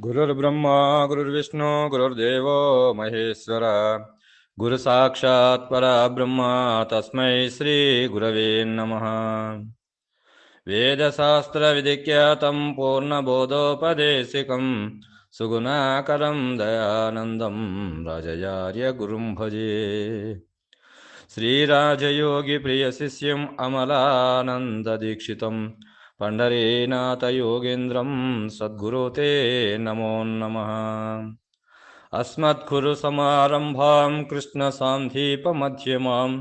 गुरुर्ब्रह्मा, गुरुर्विष्णु, गुरुर्देवो, महेश्वर। गुरुसाक्षात् परब्रह्म, तस्मै श्रीगुरवे नमः। वेदशास्त्रविधिख्यातं पूर्णबोधोपदेशिकं सुगुणाकरं दयानन्दं राजयार्यगुरुं भजे श्रीराजयोगिप्रियशिष्यम् పండరీనాథ యోగేంద్రం సద్గురు నమో నమ అస్మద్గురు సమారంభా కృష్ణ సాంధీప మధ్యమాం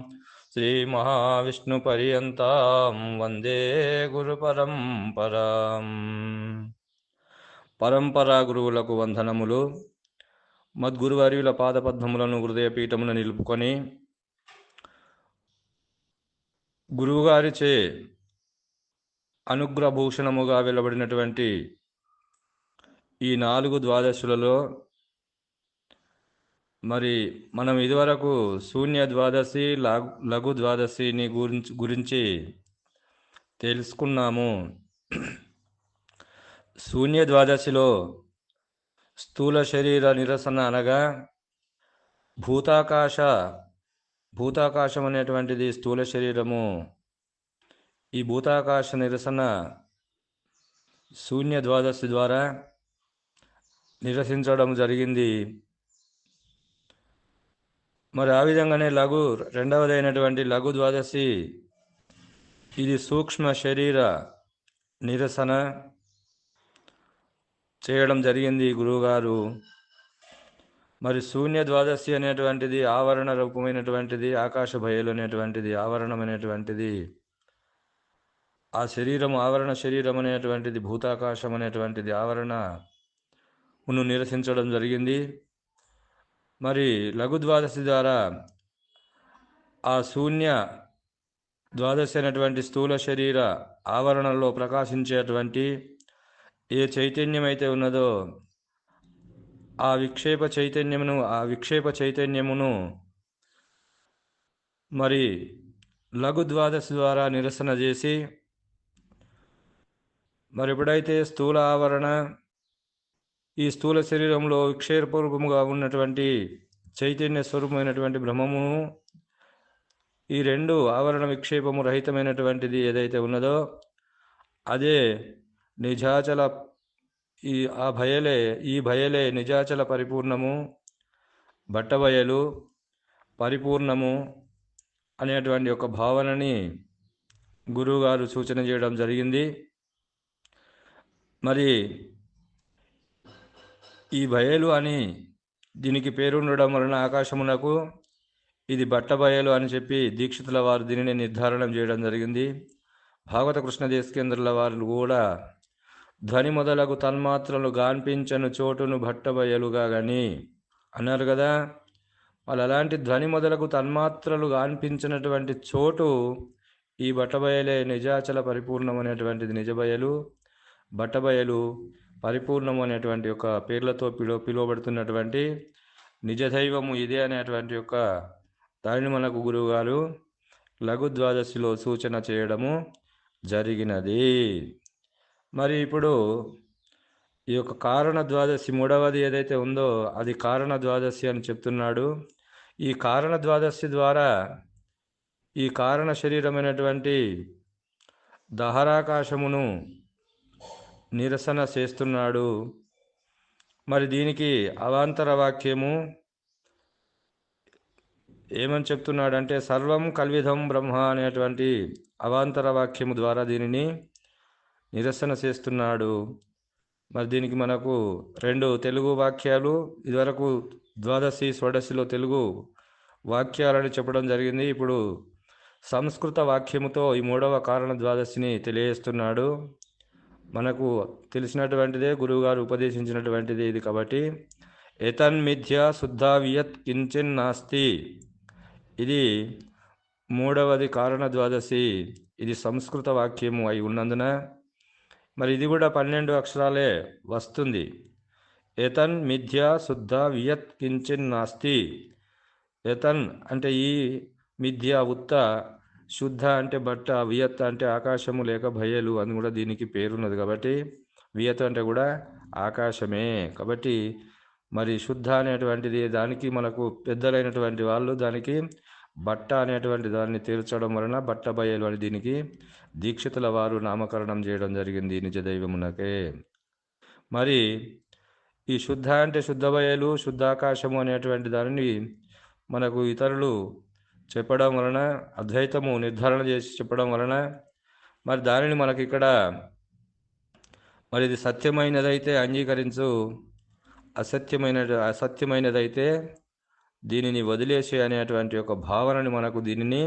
శ్రీ మహావిష్ణు వందే గురు పరంపరా పరంపరా గురువులకు వందనములు మద్గురువర్యుల పాదపద్మములను హృదయపీఠమున నిలుపుకొని గురువుగారిచే అనుగ్రహభూషణముగా వెలువడినటువంటి ఈ నాలుగు ద్వాదశులలో మరి మనం ఇదివరకు శూన్య ద్వాదశి లఘు లఘు ద్వాదశిని గురించి గురించి తెలుసుకున్నాము. శూన్య ద్వాదశిలో స్థూల శరీర నిరసన అనగా భూతాకాశ భూతాకాశం అనేటువంటిది స్థూల శరీరము ఈ భూతాకాశ నిరసన శూన్య ద్వాదశి ద్వారా నిరసించడం జరిగింది. మరి ఆ విధంగానే లఘు రెండవదైనటువంటి లఘు ద్వాదశి ఇది సూక్ష్మ శరీర నిరసన చేయడం జరిగింది గురువుగారు. మరి శూన్య ద్వాదశి అనేటువంటిది ఆవరణ రూపమైనటువంటిది ఆకాశ భయలు అనేటువంటిది ఆవరణమైనటువంటిది ఆ శరీరం ఆవరణ శరీరం అనేటువంటిది భూతాకాశం అనేటువంటిది ఆవరణను నిరసించడం జరిగింది. మరి లఘు ద్వాదశి ద్వారా ఆ శూన్య ద్వాదశి అనేటువంటి స్థూల శరీర ఆవరణలో ప్రకాశించేటువంటి ఏ చైతన్యం అయితే ఉన్నదో ఆ విక్షేప చైతన్యమును ఆ విక్షేప చైతన్యమును మరి లఘు ద్వాదశి ద్వారా నిరసన చేసి మరి ఎప్పుడైతే స్థూల ఆవరణ ఈ స్థూల శరీరంలో విక్షేపరూపముగా ఉన్నటువంటి చైతన్య స్వరూపమైనటువంటి బ్రహ్మము ఈ రెండు ఆవరణ విక్షేపము రహితమైనటువంటిది ఏదైతే ఉన్నదో అదే నిజాచల ఈ ఆ భయలే ఈ భయలే నిజాచల పరిపూర్ణము బట్టబయలు పరిపూర్ణము అనేటువంటి ఒక భావనని గురువుగారు సూచన చేయడం జరిగింది. మరి ఈ బయలు అని దీనికి పేరుండడం వలన ఆకాశమునకు ఇది బట్టబయలు అని చెప్పి దీక్షితుల వారు దీనిని నిర్ధారణం చేయడం జరిగింది. భాగవత కృష్ణదేశకేంద్రుల వారు కూడా ధ్వని మొదలగు తన్మాత్రలు గాన్పించను చోటును బట్టబయలుగా గని అన్నారు కదా. వాళ్ళు అలాంటి ధ్వని మొదలకు తన్మాత్రలు గాన్పించినటువంటి చోటు ఈ బట్టబయలే నిజాచల పరిపూర్ణమనేటువంటిది నిజబయలు బట్టబయలు పరిపూర్ణము అనేటువంటి యొక్క పేర్లతో పిలువ పిలువబడుతున్నటువంటి నిజదైవము ఇదే అనేటువంటి యొక్క దానిని మనకు గురువుగారు లఘు ద్వాదశిలో సూచన చేయడము జరిగినది. మరి ఇప్పుడు ఈ యొక్క కారణ ద్వాదశి మూడవది ఏదైతే ఉందో అది కారణ ద్వాదశి అని చెప్తున్నాడు. ఈ కారణ ద్వాదశి ద్వారా ఈ కారణ శరీరమైనటువంటి దహరాకాశమును నిరసన చేస్తున్నాడు. మరి దీనికి అవాంతర వాక్యము ఏమని చెప్తున్నాడంటే సర్వం కల్విధం బ్రహ్మ అనేటువంటి అవాంతర వాక్యము ద్వారా దీనిని నిరసన చేస్తున్నాడు. మరి దీనికి మనకు రెండు తెలుగు వాక్యాలు ఇదివరకు ద్వాదశి షోడశిలో తెలుగు వాక్యాలని చెప్పడం జరిగింది. ఇప్పుడు సంస్కృత వాక్యముతో ఈ మూడవ కారణ ద్వాదశిని తెలియజేస్తున్నాడు. మనకు తెలిసినటువంటిదే గురువుగారు ఉపదేశించినటువంటిది ఇది కాబట్టి ఎతన్మిథ్య శుద్ధావియత్ కించిన్ నాస్తి. ఇది మూడవది కారణ ద్వాదశి. ఇది సంస్కృత వాక్యము అయి ఉన్నందున మరి ఇది కూడా పన్నెండు అక్షరాలే వస్తుంది. ఎతన్ మిథ్య శుద్ధ వియత్ కించిన్ నాస్తి. ఎతన్ అంటే ఈ మిథ్య ఉత్త శుద్ధ అంటే బట్ట వియత్ అంటే ఆకాశము లేక భయలు అని కూడా దీనికి పేరున్నది కాబట్టి వియత్ అంటే కూడా ఆకాశమే. కాబట్టి మరి శుద్ధ అనేటువంటిది దానికి మనకు పెద్దలైనటువంటి వాళ్ళు దానికి బట్ట అనేటువంటి దాన్ని తీర్చడం వలన బట్ట బయలు అని దీనికి దీక్షితుల వారు నామకరణం చేయడం జరిగింది నిజ దైవమునకే. మరి ఈ శుద్ధ అంటే శుద్ధ బయలు శుద్ధాకాశము అనేటువంటి దానిని మనకు ఇతరులు చెప్పడం వలన అద్వైతము నిర్ధారణ చేసి చెప్పడం వలన మరి దానిని మనకి ఇక్కడ మరి ఇది సత్యమైనదైతే అంగీకరించు అసత్యమైన అసత్యమైనదైతే దీనిని వదిలేసి అనేటువంటి ఒక భావనని మనకు దీనిని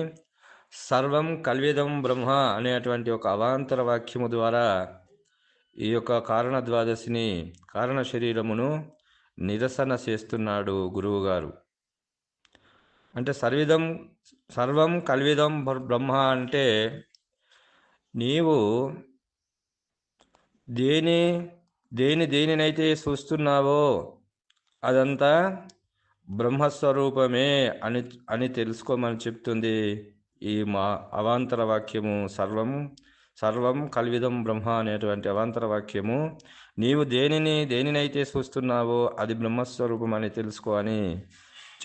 సర్వం కల్విదం బ్రహ్మ అనేటువంటి ఒక అవాంతర వాక్యము ద్వారా ఈ యొక్క కారణ ద్వాదశిని కారణ శరీరమును నిరసన చేస్తున్నాడు గురువుగారు. అంటే సర్విదం సర్వం కల్విదం బ్రహ్మ అంటే నీవు దేని దేని దేనినైతే చూస్తున్నావో అదంతా బ్రహ్మస్వరూపమే అని అని తెలుసుకోమని చెప్తుంది ఈ మా అవాంతర వాక్యము సర్వం సర్వం కల్విదం బ్రహ్మ అనేటువంటి అవాంతర వాక్యము. నీవు దేనిని దేనినైతే చూస్తున్నావో అది బ్రహ్మస్వరూపం అని తెలుసుకో అని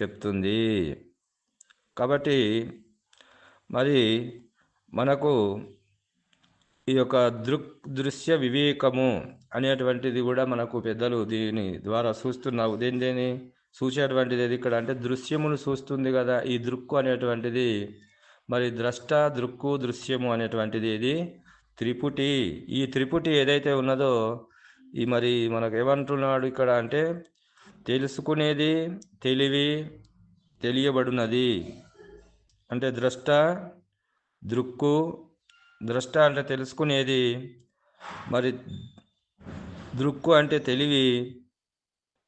చెప్తుంది. కాబట్టి మరి మనకు ఈ యొక్క దృక్ దృశ్య వివేకము అనేటువంటిది కూడా మనకు పెద్దలు దీని ద్వారా చూస్తున్నావు దేని దేని? చూసేటువంటిది ఏది ఇక్కడ అంటే దృశ్యమును చూస్తుంది కదా ఈ దృక్కు అనేటువంటిది. మరి ద్రష్ట దృక్కు దృశ్యము అనేటువంటిది ఇది త్రిపుటి. ఈ త్రిపుటి ఏదైతే ఉన్నదో ఈ మరి మనకు ఏమంటున్నాడు ఇక్కడ అంటే తెలుసుకునేది తెలివి తెలియబడినది. అంటే ద్రష్ట దృక్కు ద్రష్ట అంటే తెలుసుకునేది మరి దృక్కు అంటే తెలివి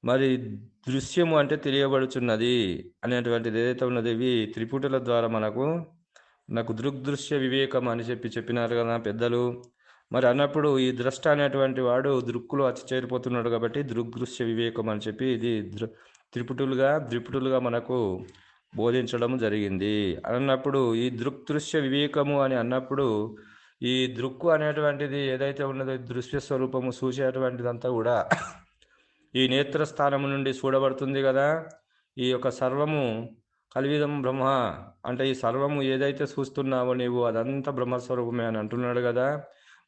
మరి దృశ్యము అంటే తెలియబడుచున్నది అనేటువంటిది ఏదైతే ఉన్నది ఇవి త్రిపుటుల ద్వారా మనకు నాకు దృగ్దృశ్య వివేకం అని చెప్పి చెప్పినారు కదా పెద్దలు. మరి అన్నప్పుడు ఈ ద్రష్ట అనేటువంటి వాడు దృక్కులో అచ్చి చేరిపోతున్నాడు కాబట్టి దృగ్దృశ్య వివేకం అని చెప్పి ఇది దృ త్రిపుటులుగా ద్రిపుటులుగా మనకు బోధించడం జరిగింది. అన్నప్పుడు ఈ దృక్దృశ్య వివేకము అని అన్నప్పుడు ఈ దృక్కు అనేటువంటిది ఏదైతే ఉన్నదో దృశ్య స్వరూపము చూసేటువంటిదంతా కూడా ఈ నేత్రస్థానము నుండి చూడబడుతుంది కదా. ఈ యొక్క సర్వము కలివిదం బ్రహ్మ అంటే ఈ సర్వము ఏదైతే చూస్తున్నావో నీవు అదంతా బ్రహ్మస్వరూపమే అని అంటున్నాడు కదా.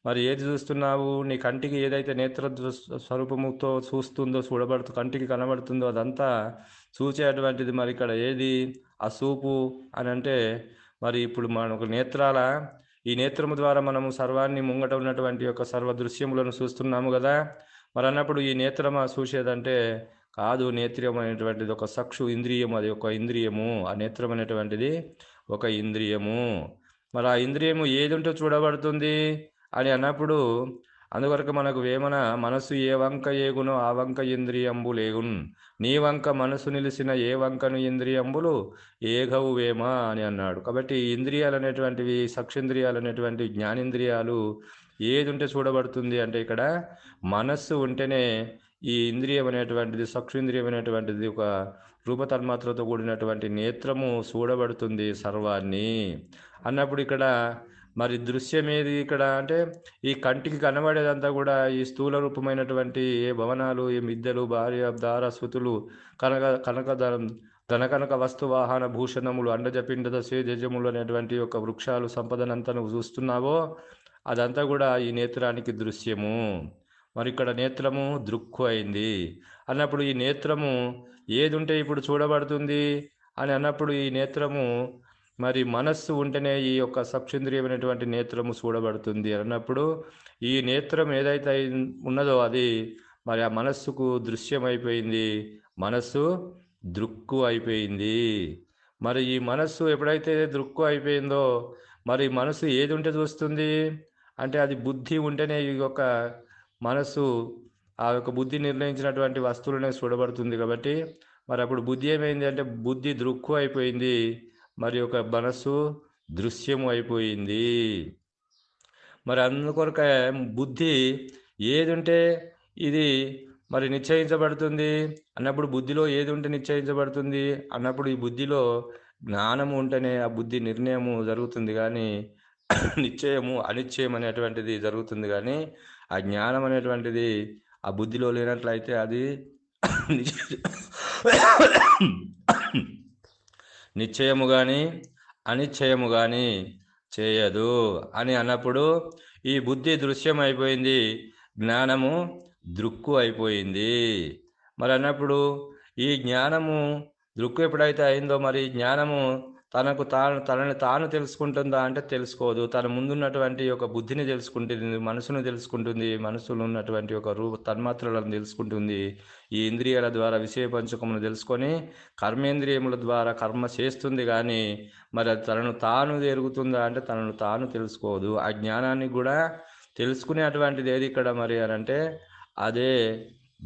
మరి ఏది చూస్తున్నావు? నీ కంటికి ఏదైతే నేత్ర స్వరూపముతో చూస్తుందో చూడబడుతు కంటికి కనబడుతుందో అదంతా చూసేటువంటిది మరి ఇక్కడ ఏది? ఆ చూపు అని అంటే మరి ఇప్పుడు మనకు నేత్రాల ఈ నేత్రము ద్వారా మనము సర్వాన్ని ముంగట ఉన్నటువంటి యొక్క సర్వ దృశ్యములను చూస్తున్నాము కదా? మరి అన్నప్పుడు ఈ నేత్రమా చూసేదంటే కాదు నేత్రియం అనేటువంటిది ఒక సక్షు ఇంద్రియము అది ఒక ఇంద్రియము. ఆ నేత్రం అనేటువంటిది ఒక ఇంద్రియము. మరి ఆ ఇంద్రియము ఏది ఉంటే చూడబడుతుంది? అని అన్నప్పుడు అందువరకు మనకు వేమన మనసు ఏ వంక ఏగునో ఆ వంక ఇంద్రియంబు లేగున్. నీ వంక మనసు నిలిచిన ఏ వంకను ఇంద్రియంబులు ఏగవు వేమ అని అన్నాడు. కాబట్టి ఇంద్రియాలు అనేటువంటివి సక్షేంద్రియాలు అనేటువంటి జ్ఞానేంద్రియాలు ఏది ఉంటే చూడబడుతుంది అంటే ఇక్కడ మనస్సు ఉంటేనే ఈ ఇంద్రియం అనేటువంటిది సక్షేంద్రియం అనేటువంటిది ఒక రూపతన్మాత్రతో కూడినటువంటి నేత్రము చూడబడుతుంది సర్వాన్ని. అన్నప్పుడు ఇక్కడ మరి దృశ్యం ఏది ఇక్కడ అంటే ఈ కంటికి కనబడేదంతా కూడా ఈ స్థూల రూపమైనటువంటి ఏ భవనాలు ఏ మిద్దెలు భార్య దార శృతులు కనక కనక ధనకనక వస్తు వాహన భూషణములు అండజపిండద సేజములు అనేటువంటి ఒక వృక్షాలు సంపదనంతా నువ్వు చూస్తున్నావో అదంతా కూడా ఈ నేత్రానికి దృశ్యము. మరి ఇక్కడ నేత్రము దృక్కు అయింది. అన్నప్పుడు ఈ నేత్రము ఏది ఉంటే ఇప్పుడు చూడబడుతుంది అని అన్నప్పుడు ఈ నేత్రము మరి మనస్సు ఉంటేనే ఈ యొక్క సక్షేంద్రియమైనటువంటి నేత్రము చూడబడుతుంది అన్నప్పుడు ఈ నేత్రం ఏదైతే ఉన్నదో అది మరి ఆ మనస్సుకు దృశ్యమైపోయింది. మనస్సు దృక్కు అయిపోయింది. మరి ఈ మనస్సు ఎప్పుడైతే దృక్కు అయిపోయిందో మరి మనసు ఏది ఉంటే చూస్తుంది అంటే అది బుద్ధి ఉంటేనే ఈ యొక్క మనస్సు ఆ యొక్క బుద్ధి నిర్ణయించినటువంటి వస్తువులనే చూడబడుతుంది కాబట్టి మరి అప్పుడు బుద్ధి ఏమైంది అంటే బుద్ధి దృక్కు అయిపోయింది. మరి ఒక మనస్సు దృశ్యము అయిపోయింది. మరి అందుకొరక బుద్ధి ఏది ఉంటే ఇది మరి నిశ్చయించబడుతుంది. అన్నప్పుడు బుద్ధిలో ఏది ఉంటే నిశ్చయించబడుతుంది. అన్నప్పుడు ఈ బుద్ధిలో జ్ఞానము ఉంటేనే ఆ బుద్ధి నిర్ణయము జరుగుతుంది కానీ నిశ్చయము అనిశ్చయం అనేటువంటిది జరుగుతుంది కానీ ఆ జ్ఞానం అనేటువంటిది ఆ బుద్ధిలో లేనట్లయితే అది నిశ్చయము కానీ అనిశ్చయము కానీ చేయదు. అని అన్నప్పుడు ఈ బుద్ధి దృశ్యం అయిపోయింది జ్ఞానము దృక్కు అయిపోయింది. మరి అన్నప్పుడు ఈ జ్ఞానము దృక్కు ఎప్పుడైతే అయిందో మరి జ్ఞానము తనకు తాను తనని తాను తెలుసుకుంటుందా అంటే తెలుసుకోదు. తన ముందున్నటువంటి ఒక బుద్ధిని తెలుసుకుంటుంది మనసును తెలుసుకుంటుంది మనసులో ఉన్నటువంటి ఒక రూప తన్మాత్రలను తెలుసుకుంటుంది. ఈ ఇంద్రియాల ద్వారా విషయ పంచకమును తెలుసుకొని కర్మేంద్రియముల ద్వారా కర్మ చేస్తుంది కానీ మరి తనను తాను ఎరుగుతుందా అంటే తనను తాను తెలుసుకోదు. ఆ జ్ఞానాన్ని కూడా తెలుసుకునేటువంటిది ఏది ఇక్కడ మరి అని అంటే అదే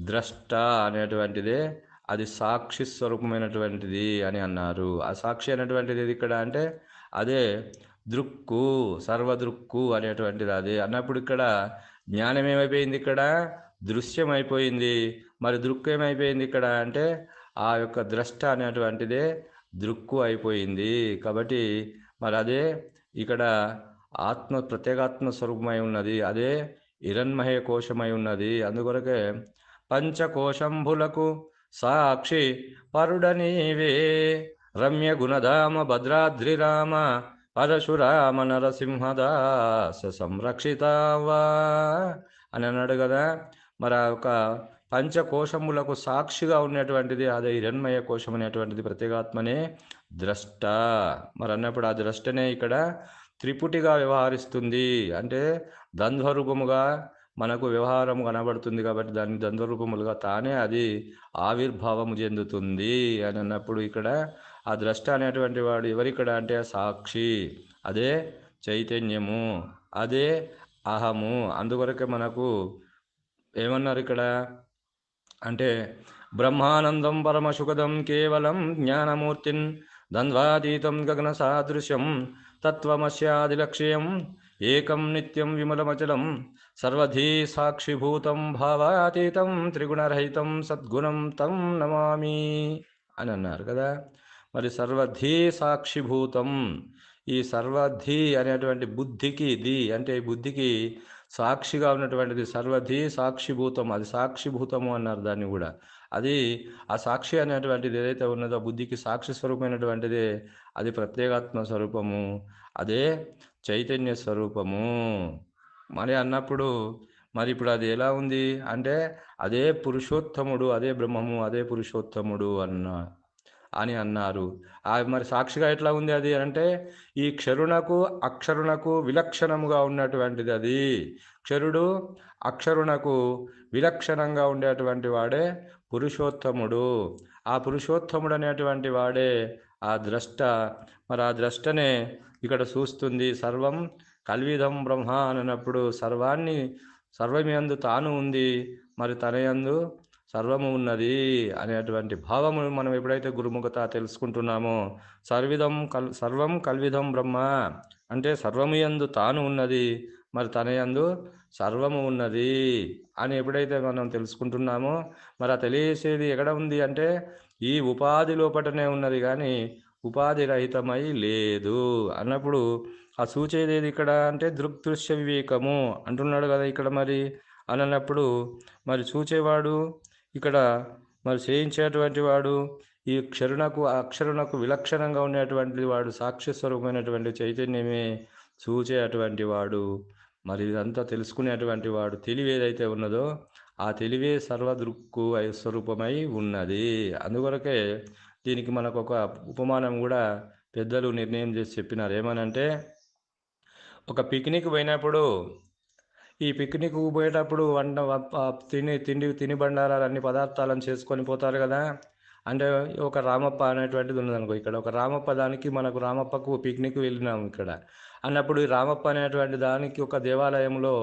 ద్రష్ట అనేటువంటిదే. అది సాక్షి స్వరూపమైనటువంటిది అని అన్నారు. ఆ సాక్షి అనేటువంటిది ఇక్కడ అంటే అదే దృక్కు సర్వదృక్కు అనేటువంటిది అదే. అన్నప్పుడు ఇక్కడ జ్ఞానం ఏమైపోయింది ఇక్కడ? దృశ్యం అయిపోయింది మరి దృక్కు ఏమైపోయింది ఇక్కడ అంటే ఆ యొక్క ద్రష్ట అనేటువంటిదే దృక్కు అయిపోయింది. కాబట్టి మరి అదే ఇక్కడ ఆత్మ ప్రత్యేగాత్మ స్వరూపమై ఉన్నది. అదే హిరణ్మయ కోశమై ఉన్నది. అందుకొరకే పంచకోశంభులకు సాక్షి పరుడనీవే. రమ్య గుణధామ భద్రాద్రిరామ పరశురామ నరసింహదాస సంరక్షితావా? అని అన్నాడు కదా. మరి ఆ యొక్క పంచకోశములకు సాక్షిగా ఉన్నటువంటిది అదే హిరణ్మయ కోశం అనేటువంటిది ప్రత్యేగాత్మనే ద్రష్ట. మరి అన్నప్పుడు ఆ ద్రష్టనే ఇక్కడ త్రిపుటిగా వ్యవహరిస్తుంది. అంటే ద్వంద్వరూపముగా మనకు వ్యవహారం కనబడుతుంది కాబట్టి దాన్ని ద్వంద్వరూపములుగా తానే అది ఆవిర్భావము చెందుతుంది అని అన్నప్పుడు ఇక్కడ ఆ ద్రష్ట అనేటువంటి వాడు ఎవరిక్కడ అంటే సాక్షి అదే చైతన్యము అదే అహము. అందుకొరకే మనకు ఏమన్నారు ఇక్కడ? అంటే బ్రహ్మానందం పరమసుఖదం కేవలం జ్ఞానమూర్తిన్ ద్వంద్వాతీతం గగన సాదృశ్యం తత్వమస్యాదిలక్ష్యం ఏకం నిత్యం విమలమచలం సర్వధీ సాక్షిభూతం భావాతీతం త్రిగుణరహితం సద్గుణం తం నమామి అని అన్నారు కదా. మరి సర్వధీ సాక్షిభూతం ఈ సర్వధి అనేటువంటి బుద్ధికి ది అంటే ఈ బుద్ధికి సాక్షిగా ఉన్నటువంటిది సర్వధి సాక్షిభూతం అది సాక్షిభూతము అన్నారు దాన్ని కూడా. అది ఆ సాక్షి అనేటువంటిది ఏదైతే ఉన్నదో బుద్ధికి సాక్షి స్వరూపమైనటువంటిది అది ప్రత్యేగాత్మ స్వరూపము. అదే చైతన్య స్వరూపము. మరి అన్నప్పుడు మరి ఇప్పుడు అది ఎలా ఉంది? అంటే అదే పురుషోత్తముడు అదే బ్రహ్మము అదే పురుషోత్తముడు అన్న అని అన్నారు. మరి సాక్షిగా ఎట్లా ఉంది అది అంటే ఈ క్షరుణకు అక్షరుణకు విలక్షణముగా ఉన్నటువంటిది అది. క్షరుడు అక్షరుణకు విలక్షణంగా ఉండేటువంటి వాడే పురుషోత్తముడు. ఆ పురుషోత్తముడు అనేటువంటి వాడే ఆ ద్రష్ట. మరి ఆ ద్రష్టనే ఇక్కడ చూస్తుంది సర్వం కల్విధం బ్రహ్మ అన్నప్పుడు సర్వాన్ని సర్వమియందు తాను ఉంది మరి తన యందు సర్వము ఉన్నది అనేటువంటి భావము మనం ఎప్పుడైతే గురుముఖత తెలుసుకుంటున్నామో సర్విధం కల్ సర్వం కల్విధం బ్రహ్మ అంటే సర్వము యందు తాను ఉన్నది మరి తన యందు సర్వము ఉన్నది అని ఎప్పుడైతే మనం తెలుసుకుంటున్నామో మరి ఆ తెలియసేది ఎక్కడ ఉంది అంటే ఈ ఉపాధి లోపటనే ఉన్నది. కానీ ఉపాధి రహితమై లేదు. అన్నప్పుడు ఆ సూచేది ఏది ఇక్కడ అంటే దృగ్దృశ్య వివేకము అంటున్నాడు కదా ఇక్కడ మరి. అని అన్నప్పుడు మరి చూచేవాడు ఇక్కడ మరి చేయించేటువంటి వాడు ఈ క్షరుణకు అక్షరుణకు విలక్షణంగా ఉండేటువంటి వాడు సాక్షి స్వరూపమైనటువంటి చైతన్యమే చూచే అటువంటి వాడు. మరి ఇదంతా తెలుసుకునేటువంటి వాడు తెలివి ఏదైతే ఉన్నదో ఆ తెలివే సర్వదృక్కు స్వరూపమై ఉన్నది. అందుకొరకే దీనికి మనకు ఒక ఉపమానం కూడా పెద్దలు నిర్ణయం చేసి చెప్పినారు. ఏమనంటే ఒక పిక్నిక్ పోయినప్పుడు ఈ పిక్నిక్ పోయేటప్పుడు వంట తిని తిండి తిని బండారాలు అన్ని పదార్థాలను చేసుకొని పోతారు కదా. అంటే ఒక రామప్ప అనేటువంటిది ఉన్నదనుకో ఇక్కడ ఒక రామప్ప దానికి మనకు రామప్పకు పిక్నిక్ వెళ్ళినాం ఇక్కడ. అన్నప్పుడు ఈ రామప్ప అనేటువంటి దానికి ఒక దేవాలయంలో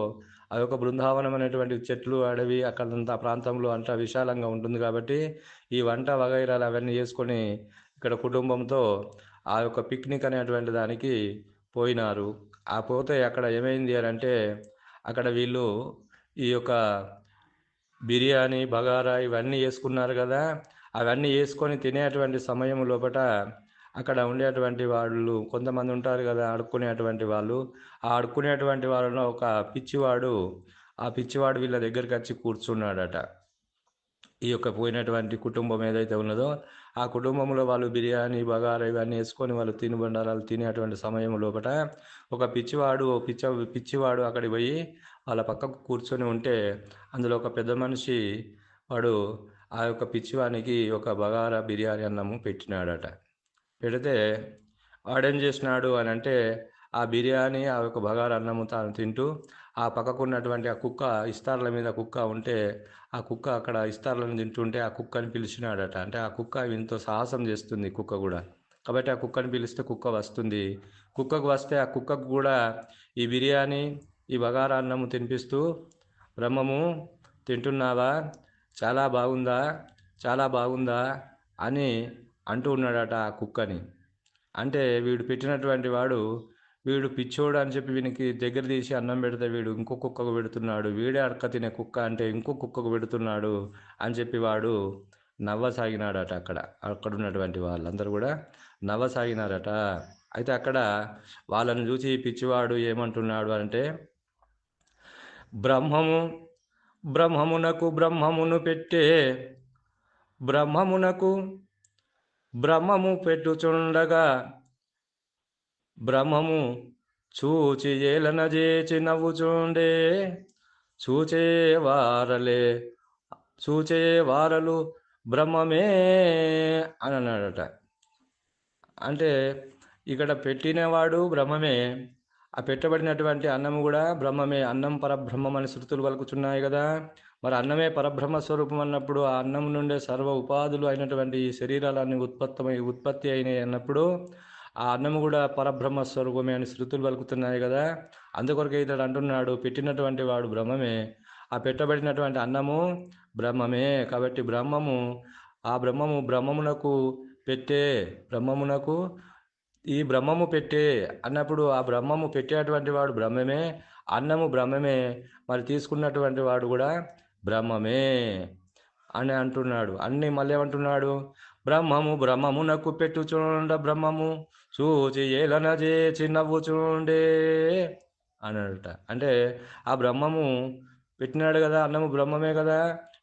అది ఒక బృందావనం అనేటువంటి చెట్లు అడవి అక్కడంతా ప్రాంతంలో అంతా విశాలంగా ఉంటుంది కాబట్టి ఈ వంట వగైరాలు అవన్నీ చేసుకొని ఇక్కడ కుటుంబంతో ఆ యొక్క పిక్నిక్ అనేటువంటి దానికి పోయినారు. ఆ పోతే అక్కడ ఏమైంది అని అంటే అక్కడ వీళ్ళు ఈ యొక్క బిర్యానీ బగారా ఇవన్నీ వేసుకున్నారు కదా అవన్నీ వేసుకొని తినేటువంటి సమయం లోపల అక్కడ ఉండేటువంటి వాళ్ళు కొంతమంది ఉంటారు కదా ఆడుకునేటువంటి వాళ్ళు. ఆ ఆడుకునేటువంటి వాళ్ళలో ఒక పిచ్చివాడు ఆ పిచ్చివాడు వీళ్ళ దగ్గరికి వచ్చి కూర్చున్నాడట. ఈ యొక్క పోయినటువంటి కుటుంబం ఏదైతే ఉన్నదో ఆ కుటుంబంలో వాళ్ళు బిర్యానీ బగారా ఇవన్నీ వేసుకొని వాళ్ళు తినుబండారాలు తినేటువంటి సమయం లోపల ఒక పిచ్చివాడు ఓ పిచ్చ పిచ్చివాడు అక్కడికి పోయి వాళ్ళ పక్కకు కూర్చొని ఉంటే అందులో ఒక పెద్ద మనిషి వాడు ఆ యొక్క పిచ్చివానికి ఒక బగారా బిర్యానీ అన్నము పెట్టినాడట. పెడితే ఆడేం చేసినాడు అని అంటే ఆ బిర్యానీ ఆ యొక్క బగారా అన్నము తాను తింటూ ఆ పక్కకున్నటువంటి ఆ కుక్క ఇస్తార్ల మీద కుక్క ఉంటే ఆ కుక్క అక్కడ ఇస్తార్లను తింటుంటే ఆ కుక్కని పిలిచినాడట. అంటే ఆ కుక్క ఇంతో సాహసం చేస్తుంది కుక్క కూడా. కాబట్టి ఆ కుక్కని పిలిస్తే కుక్క వస్తుంది. కుక్కకు వస్తే ఆ కుక్కకు కూడా ఈ బిర్యానీ ఈ బగారా అన్నము తినిపిస్తూ బ్రహ్మము తింటున్నావా? చాలా బాగుందా? చాలా బాగుందా? అని అంటూ ఉన్నాడట ఆ కుక్కని. అంటే వీడు పెట్టినటువంటి వాడు వీడు పిచ్చోడు అని చెప్పి వీనికి దగ్గర తీసి అన్నం పెడితే వీడు ఇంకో కుక్కకు పెడుతున్నాడు. వీడే అడక తినే కుక్క అంటే ఇంకో కుక్కకు పెడుతున్నాడు అని చెప్పి వాడు నవ్వసాగినాడట అక్కడ. అక్కడ ఉన్నటువంటి వాళ్ళందరూ కూడా నవ్వసాగినారట. అయితే అక్కడ వాళ్ళని చూసి పిచ్చివాడు ఏమంటున్నాడు అంటే బ్రహ్మము బ్రహ్మమునకు బ్రహ్మమును పెట్టే బ్రహ్మమునకు బ్రహ్మము పెట్టుచుండగా బ్రహ్మము చూచి ఏలన చేచి నవ్వుచుండే. చూచేవారలే చూచేవారలు చూచే వారలు బ్రహ్మమే అని అన్నాడట అంటే ఇక్కడ పెట్టినవాడు బ్రహ్మమే ఆ పెట్టబడినటువంటి అన్నం కూడా బ్రహ్మమే. అన్నం పరబ్రహ్మం అనే శృతులు పలుకుతున్నాయి కదా. మరి అన్నమే పరబ్రహ్మ స్వరూపం అన్నప్పుడు ఆ అన్నం నుండే సర్వ ఉపాధులు అయినటువంటి ఈ శరీరాలన్నీ ఉత్పత్తమై ఉత్పత్తి అయినాయి అన్నప్పుడు ఆ అన్నము కూడా పరబ్రహ్మ స్వరూపమే అని శృతులు పలుకుతున్నాయి కదా. అందుకొరకు ఇతడు అంటున్నాడు పెట్టినటువంటి వాడు బ్రహ్మమే. ఆ పెట్టబడినటువంటి అన్నము బ్రహ్మమే. కాబట్టి బ్రహ్మము ఆ బ్రహ్మము బ్రహ్మమునకు పెట్టే బ్రహ్మమునకు ఈ బ్రహ్మము పెట్టే అన్నప్పుడు ఆ బ్రహ్మము పెట్టేటువంటి వాడు బ్రహ్మమే అన్నము బ్రహ్మమే. మరి తీసుకున్నటువంటి వాడు కూడా బ్రహ్మమే అని అంటున్నాడు. అన్ని మళ్ళీ ఏమంటున్నాడు? బ్రహ్మము బ్రహ్మమునకు పెట్టుచుండ బ్రహ్మము చూచి ఏలన చిన్నవ్వు నవ్వుచుండే అన్నాడట అంటే ఆ బ్రహ్మము పెట్టినాడు కదా అన్నము బ్రహ్మమే కదా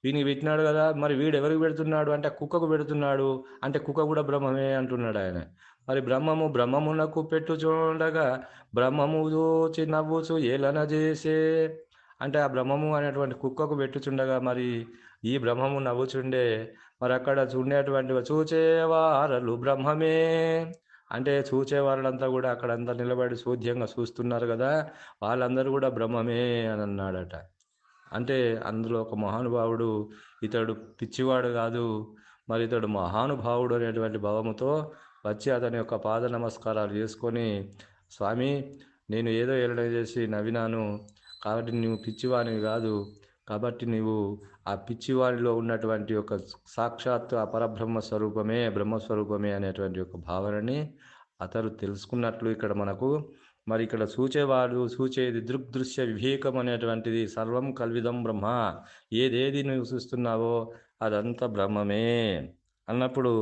వీనికి పెట్టినాడు కదా మరి వీడు ఎవరికి పెడుతున్నాడు? అంటే కుక్కకు పెడుతున్నాడు. అంటే కుక్క కూడా బ్రహ్మమే అంటున్నాడు ఆయన. మరి బ్రహ్మము బ్రహ్మమునకు పెట్టుచుండగా బ్రహ్మము చూచి నవ్వుచు ఏలన చేసే అంటే ఆ బ్రహ్మము అనేటువంటి కుక్కకు పెట్టుచుండగా మరి ఈ బ్రహ్మము నవ్వుచుండే మరి అక్కడ చూడేటువంటి చూచేవారలు బ్రహ్మమే. అంటే చూచేవారులంతా కూడా అక్కడ అంతా నిలబడి శోధ్యంగా చూస్తున్నారు కదా వాళ్ళందరూ కూడా బ్రహ్మమే అని అన్నాడట. అంటే అందులో ఒక మహానుభావుడు ఇతడు పిచ్చివాడు కాదు మరి ఇతడు మహానుభావుడు అనేటువంటి భావముతో వచ్చి అతని యొక్క పాద నమస్కారాలు చేసుకొని స్వామి నేను ఏదో ఏలన చేసి నవ్వినాను కాబట్టి నువ్వు పిచ్చివానివి కాదు. కాబట్టి నీవు ఆ పిచ్చివాడిలో ఉన్నటువంటి ఒక సాక్షాత్ ఆ పరబ్రహ్మ స్వరూపమే బ్రహ్మస్వరూపమే అనేటువంటి ఒక భావనని అతడు తెలుసుకున్నట్లు ఇక్కడ మనకు మరి ఇక్కడ చూచేవాడు సూచేది దృగ్దృశ్య వివేకం అనేటువంటిది. సర్వం కల్విదం బ్రహ్మ. ఏదేది నువ్వు చూస్తున్నావో అదంతా బ్రహ్మమే అన్నప్పుడు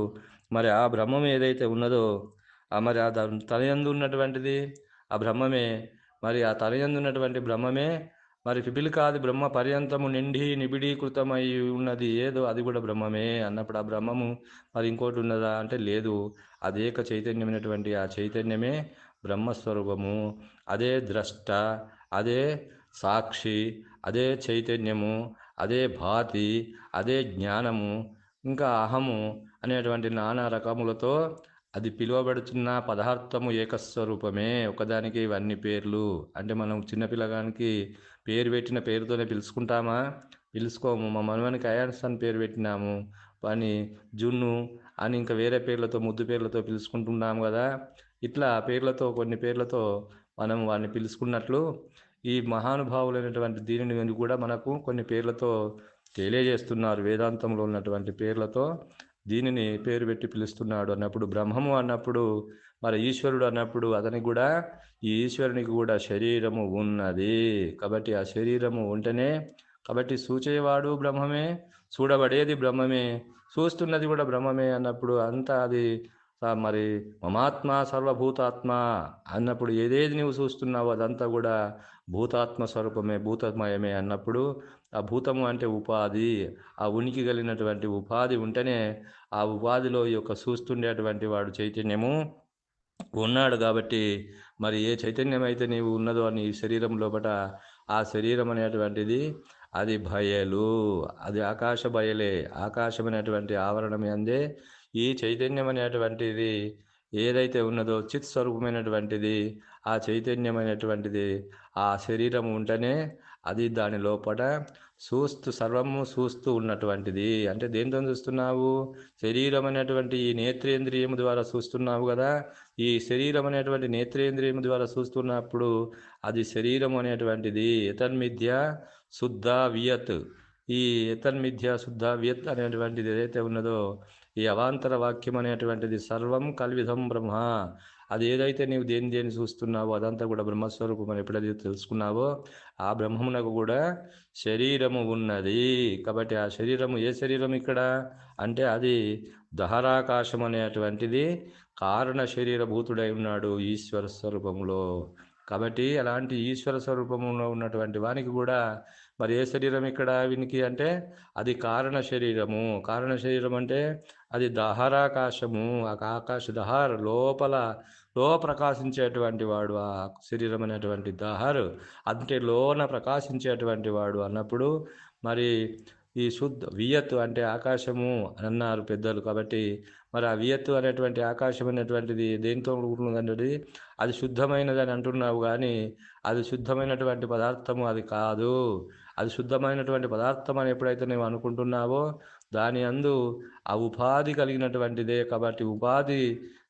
మరి ఆ బ్రహ్మం ఏదైతే ఉన్నదో ఆ మరి ఆ తలయందు ఉన్నటువంటిది ఆ బ్రహ్మమే మరి ఆ తలయందున్నటువంటి బ్రహ్మమే మరి పిపిలికాది బ్రహ్మ పర్యంతము నిండి నిబిడీకృతమై ఉన్నది. ఏదో అది కూడా బ్రహ్మమే అన్నప్పుడు ఆ బ్రహ్మము మరి ఇంకోటి ఉన్నదా అంటే లేదు. అదేక చైతన్యమైనటువంటి ఆ చైతన్యమే బ్రహ్మస్వరూపము. అదే ద్రష్ట అదే సాక్షి అదే చైతన్యము అదే భాతి అదే జ్ఞానము ఇంకా అహము అనేటువంటి నానా రకములతో అది పిలువబడుతున్న పదార్థము ఏకస్వరూపమే. ఒకదానికి ఇవన్నీ పేర్లు. అంటే మనం చిన్నపిల్లగానికి పేరు పెట్టిన పేరుతోనే పిలుచుకుంటామా? పిలుచుకోము. మా మనవానికి అయాన్స్ అని పేరు పెట్టినాము. అని జున్ను అని ఇంకా వేరే పేర్లతో ముద్దు పేర్లతో పిలుచుకుంటున్నాము కదా. ఇట్లా పేర్లతో కొన్ని పేర్లతో మనం వాడిని పిలుచుకున్నట్లు ఈ మహానుభావులైనటువంటి దీనిని కూడా మనకు కొన్ని పేర్లతో తెలియజేస్తున్నారు. వేదాంతంలో ఉన్నటువంటి పేర్లతో దీనిని పేరు పెట్టి పిలుస్తున్నాడు అన్నప్పుడు బ్రహ్మము అన్నప్పుడు మరి ఈశ్వరుడు అన్నప్పుడు అతనికి కూడా ఈ ఈశ్వరునికి కూడా శరీరము ఉన్నది. కాబట్టి ఆ శరీరము ఉంటేనే కాబట్టి సూచేవాడు బ్రహ్మమే చూడబడేది బ్రహ్మమే చూస్తున్నది కూడా బ్రహ్మమే అన్నప్పుడు అంతా అది మరి మమాత్మ సర్వభూతాత్మ అన్నప్పుడు ఏదేది నువ్వు చూస్తున్నావో అదంతా కూడా భూతాత్మ స్వరూపమే భూతమయమే అన్నప్పుడు ఆ భూతము అంటే ఉపాధి. ఆ ఉనికి కలిగినటువంటి ఉపాధి ఉంటేనే ఆ ఉపాధిలో ఈ యొక్క చూస్తుండేటువంటి వాడు చైతన్యము ఉన్నాడు కాబట్టి మరి ఏ చైతన్యం అయితే నీవు ఉన్నదో నీ శరీరం లోపల ఆ శరీరం అనేటువంటిది అది భయలు అది ఆకాశ భయలే ఆకాశం అనేటువంటి ఆవరణం అందే ఈ చైతన్యం అనేటువంటిది ఏదైతే ఉన్నదో చిత్ స్వరూపమైనటువంటిది ఆ చైతన్యమైనటువంటిది ఆ శరీరం ఉంటేనే అది దాని లోపల చూస్తూ సర్వము చూస్తూ ఉన్నటువంటిది. అంటే దేనితో చూస్తున్నావు? శరీరం అనేటువంటి ఈ నేత్రేంద్రియం ద్వారా చూస్తున్నావు కదా. ఈ శరీరం అనేటువంటి నేత్రేంద్రియం ద్వారా చూస్తున్నప్పుడు అది శరీరం అనేటువంటిది ఎతన్మిథ్య శుద్ధ వియత్. ఈ ఎతన్మిథ్య శుద్ధ వియత్ అనేటువంటిది ఏదైతే ఉన్నదో ఈ అవాంతర వాక్యం అనేటువంటిది సర్వం కల్విధం బ్రహ్మ. అది ఏదైతే నీవు దేని దేని చూస్తున్నావో అదంతా కూడా బ్రహ్మస్వరూపం అని ఎప్పుడైతే తెలుసుకున్నావో ఆ బ్రహ్మమునకు కూడా శరీరము ఉన్నది. కాబట్టి ఆ శరీరము ఏ శరీరం ఇక్కడ? అంటే అది దహరాకాశం అనేటువంటిది కారణ శరీరభూతుడై ఉన్నాడు ఈశ్వర స్వరూపంలో కాబట్టి అలాంటి ఈశ్వర స్వరూపంలో ఉన్నటువంటి వానికి కూడా మరి ఏ శరీరం ఇక్కడ వీనికి అంటే? అది కారణ శరీరము. కారణ శరీరం అంటే అది దహరాకాశము ఆ ఆకాశ దహర్ లోపల లో ప్రకాశించేటువంటి వాడు ఆ శరీరం అనేటువంటి దహర్ అంటే లోన ప్రకాశించేటువంటి వాడు అన్నప్పుడు మరి ఈ శుద్ధ వియత్తు అంటే ఆకాశము అని అన్నారు పెద్దలు కాబట్టి మరి ఆ వియత్తు అనేటువంటి ఆకాశం అనేటువంటిది దేంతో కూడుకున్నది అది శుద్ధమైనది అని అంటున్నావు కానీ అది శుద్ధమైనటువంటి పదార్థము అది కాదు. అది శుద్ధమైనటువంటి పదార్థం అని ఎప్పుడైతే నువ్వు అనుకుంటున్నావో దాని అందు ఆ ఉపాధి కలిగినటువంటిదే కాబట్టి ఉపాధి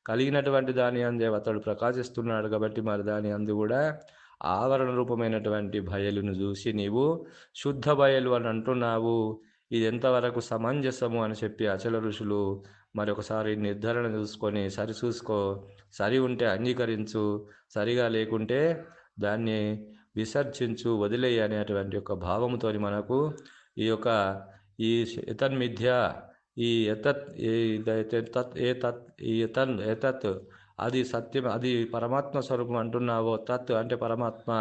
కలిగినటువంటి దాని అందే అతడు ప్రకాశిస్తున్నాడు కాబట్టి మరి దాని అందు కూడా ఆవరణ రూపమైనటువంటి బయలును చూసి నీవు శుద్ధ బయలు అని అంటున్నావు. ఇది ఎంతవరకు సమంజసము అని చెప్పి అచల ఋషులు మరొకసారి నిర్ధారణ చూసుకొని సరి చూసుకో సరి ఉంటే అంగీకరించు సరిగా లేకుంటే దాన్ని విసర్జించు వదిలేయి అనేటువంటి యొక్క భావముతో మనకు ఈ యొక్క ఈ ఎతన్మిథ్య ఈ ఎతత్ ఇదైతే తత్ ఏ తత్ ఈ ఎతన్ ఎతత్ అది సత్యం అది పరమాత్మ స్వరూపం అంటున్నావో తత్ అంటే పరమాత్మ.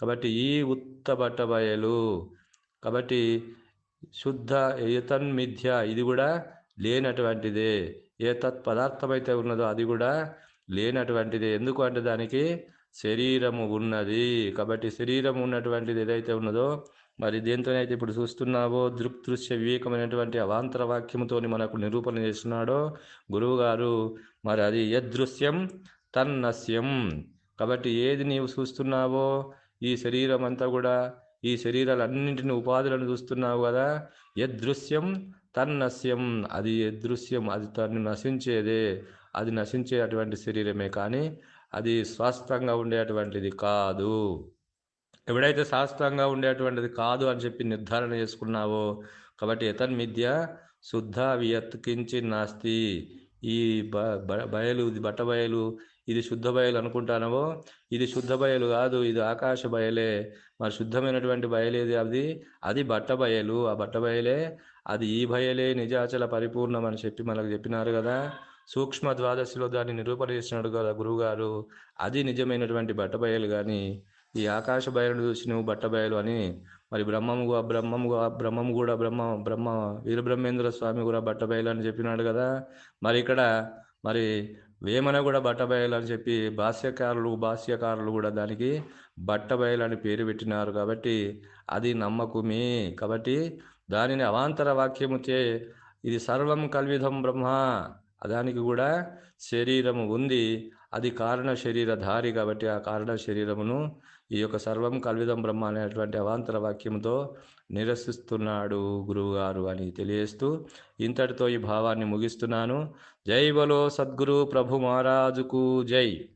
కాబట్టి ఈ ఉత్తబట్ట బయలు కాబట్టి శుద్ధ ఏతన్ మిథ్య ఇది కూడా లేనటువంటిదే. ఏ తత్ పదార్థమైతే ఉన్నదో అది కూడా లేనటువంటిదే. ఎందుకు అంటే దానికి శరీరము ఉన్నది. కాబట్టి శరీరం ఉన్నటువంటిది ఏదైతే ఉన్నదో మరి దేంతోనైతే ఇప్పుడు చూస్తున్నావో దృక్దృశ్య వివేకమైనటువంటి అవాంతర వాక్యముతోని మనకు నిరూపణ చేస్తున్నాడో గురువుగారు. మరి అది యదృశ్యం తన్నస్యం. కాబట్టి ఏది నీవు చూస్తున్నావో ఈ శరీరం అంతా కూడా ఈ శరీరాలన్నింటిని ఉపాధులను చూస్తున్నావు కదా. యదృశ్యం తన్నస్యం. అది యదృశ్యం అది తను నశించేదే. అది నశించే అటువంటి శరీరమే కానీ అది స్వస్థంగా ఉండేటువంటిది కాదు. ఎప్పుడైతే శాస్త్రంగా ఉండేటువంటిది కాదు అని చెప్పి నిర్ధారణ చేసుకున్నావో కాబట్టి ఎతన్మిద్య శుద్ధ వియత్కించి నాస్తి. ఈ బ బ- బయలు ఇది బట్ట బయలు ఇది శుద్ధ బయలు అనుకుంటానవో ఇది శుద్ధ బయలు కాదు ఇది ఆకాశ బయలే. మరి శుద్ధమైనటువంటి బయలేది అది అది బట్ట బయలు. ఆ బట్ట బయలే అది ఈ బయలే నిజాచల పరిపూర్ణం అని చెప్పి మనకు చెప్పినారు కదా. సూక్ష్మ ద్వాదశిలో దాన్ని నిరూపణ చేసినాడు కదా గురువుగారు. అది నిజమైనటువంటి బట్ట బయలు కానీ ఈ ఆకాశ బయలును చూసి నువ్వు బట్ట బయలు అని మరి బ్రహ్మము బ్రహ్మము బ్రహ్మము కూడా బ్రహ్మ బ్రహ్మ వీరబ్రహ్మేంద్ర స్వామి కూడా బట్ట బయలు అని చెప్పినాడు కదా. మరి ఇక్కడ మరి వేమన కూడా బట్ట బయలు అని చెప్పి భాష్యకారులు భాష్యకారులు కూడా దానికి బట్ట బయలు అని పేరు పెట్టినారు కాబట్టి అది నమ్మకమే. కాబట్టి దానిని అవాంతర వాక్యముచే ఇది సర్వం కల్విధం బ్రహ్మ. దానికి కూడా శరీరము ఉంది. అది కారణ శరీరధారి కాబట్టి ఆ కారణ శరీరమును ఈ యొక్క సర్వం కల్విదం బ్రహ్మ అనేటువంటి అవాంతర వాక్యంతో నిరసిస్తున్నాడు గురువుగారు అని తెలియజేస్తూ ఇంతటితో ఈ భావాన్ని ముగిస్తున్నాను. జై బలో సద్గురు ప్రభు మహారాజుకు జై.